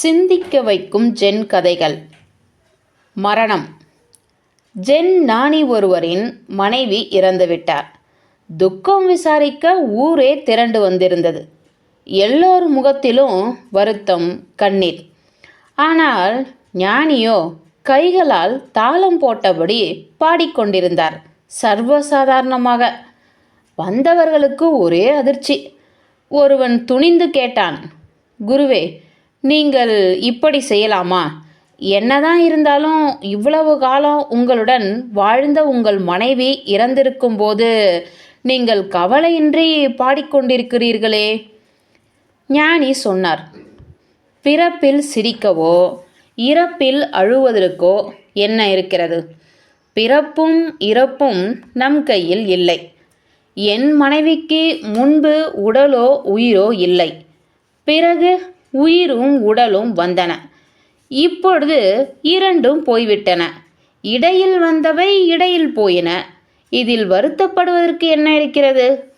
சிந்திக்க வைக்கும் ஜென் கதைகள். மரணம். ஜென் நாணி ஒருவரின் மனைவி இறந்துவிட்டார். துக்கம் விசாரிக்க ஊரே திரண்டு வந்திருந்தது. எல்லோர் முகத்திலும் வருத்தம் கண்ணீர். ஆனால் ஞானியோ கைகளால் தாளம் போட்டபடி பாடிக்கொண்டிருந்தார் சர்வசாதாரணமாக. வந்தவர்களுக்கு ஒரே அதிர்ச்சி. ஒருவன் துணிந்து கேட்டான் குருவே நீங்கள் இப்படி செய்யலாமா? என்னதான் இருந்தாலும் இவ்வளவு காலம் உங்களுடன் வாழ்ந்த உங்கள் மனைவி இறந்திருக்கும் போது நீங்கள் கவலையின்றி பாடிக்கொண்டிருக்கிறீர்களே. ஞானி சொன்னார் பிறப்பில் சிரிக்கவோ இறப்பில் அழுவதற்கோ என்ன இருக்கிறது? பிறப்பும் இறப்பும் நம் கையில் இல்லை. என் மனைவிக்கு முன்பு உடலோ உயிரோ இல்லை. பிறகு உயிரும் உடலும் வந்தன. இப்பொழுது இரண்டும் போய்விட்டன. இடையில் வந்தவை இடையில் போயின. இதில் வருத்தப்படுவதற்கு என்ன இருக்கிறது?